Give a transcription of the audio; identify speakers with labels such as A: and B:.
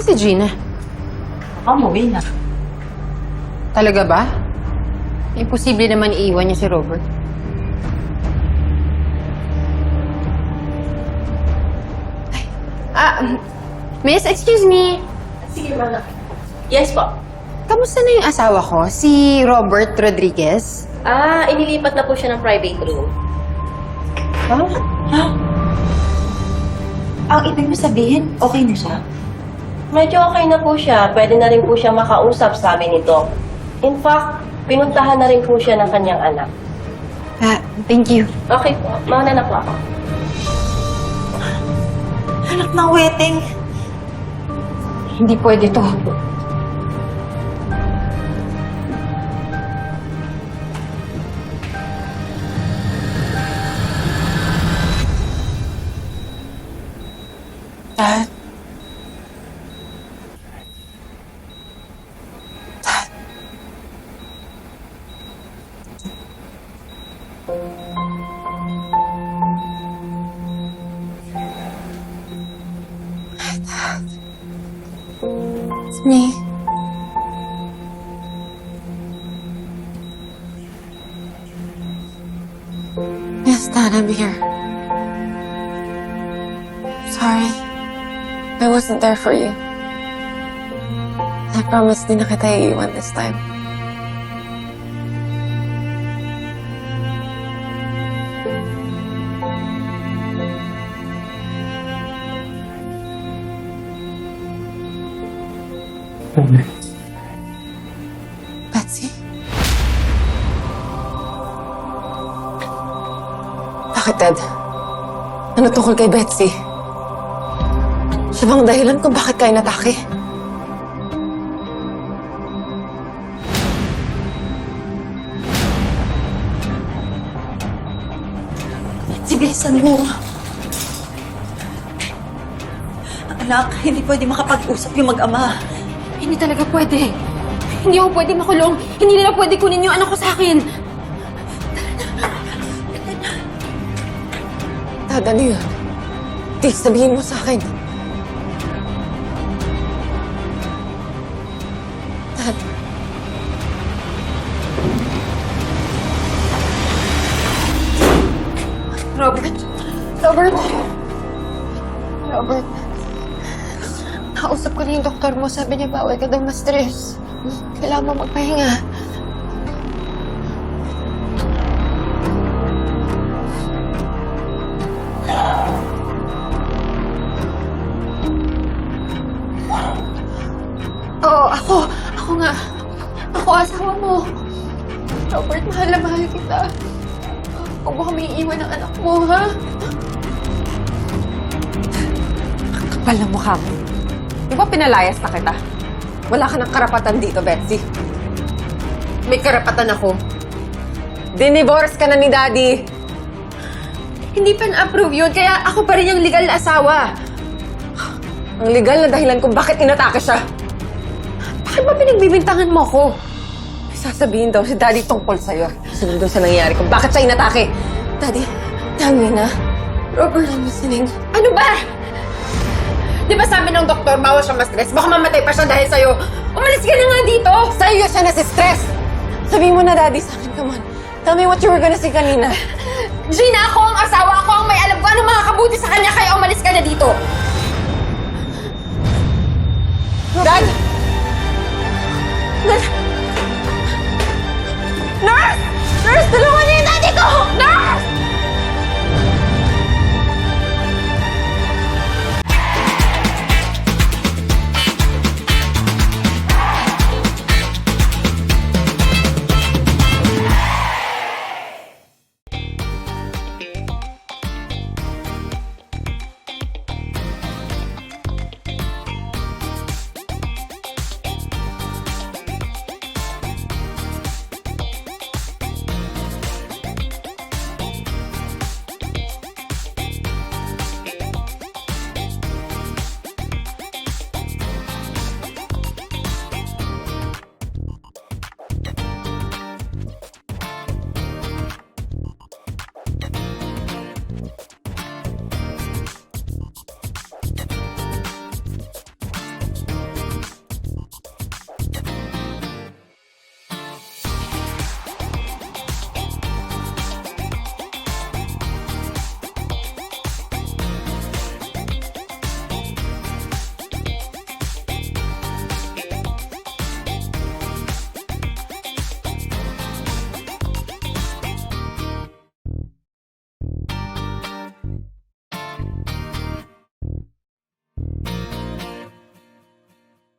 A: si Gina?
B: Umuwi na.
A: Talaga ba? Imposible naman iiwan niya si Robert. Ay, Ah, miss, excuse me.
B: Sige, mana. Yes po.
A: Kamusta na yung asawa ko? Si Robert Rodriguez?
B: Ah, inilipat na po siya ng private room.
A: Ha?
C: Ang ibig mo sabihin, okay na siya?
B: Medyo okay na po siya. Pwede na rin po siya makausap, sabi nito. In fact, pinuntahan na rin po siya ng kanyang anak.
A: Ah, thank you.
B: Okay po, mauna na po ako.
C: Anak ng wedding.
A: Hindi pwede to. Me. Yes, Dad, I'm here. Sorry. I wasn't there for you. I promise di na kita iiwan this time. Betsy? Bakit, Ted? Ano tungkol kay Betsy? Siya bang dahilan kung bakit kayo natake?
C: Si bilisan mo. Anak, hindi pwede makapag-usap yung mag-ama.
A: Hindi talaga pwede. Hindi ako pwede makulong. Hindi nila pwede kunin yung anak ko sa akin.
D: Dad, ano yun? Please, sabihin mo sa akin. Dad.
A: Robert. Robert. Robert. Nakausap ko na yung doktor mo. Sabi niya bawal ka daw ma-stress. Kailangan mo magpahinga. Oo, ako. Ako nga. Ako asawa mo. Robert, mahal na mahal kita. Huwag mo kami iiwan ng anak mo, ha?
D: Kapal ng mukha mo. Di ba pinalayas na kita? Wala ka ng karapatan dito, Betsy.
A: May karapatan ako.
D: Dinivorce ka na ni Daddy.
A: Hindi pa na-approve yun, kaya ako pa rin yung legal na asawa.
D: Ang legal na dahilan kung bakit inatake siya.
A: Bakit ba pinagbibintangan mo ako?
D: Sasabihin daw si Daddy tungkol sa'yo. Sunod doon sa nangyari kung bakit siya inatake. Daddy, tell me na.
A: Robert,
D: I'm listening.
A: ano ba? Di ba sabi ng doktor, bawal siya ma-stress? Baka mamatay pa siya dahil sa'yo. Umalis ka na nga dito!
D: Sa'yo siya nasi-stress! Sabihin mo na, Daddy, sa akin, come on. Tell me what you were gonna say kanina.
A: Gina, ako ang asawa, ako ang may alam ko ano makakabuti sa kanya, kaya umalis ka na dito!
D: Dad!
A: Dad,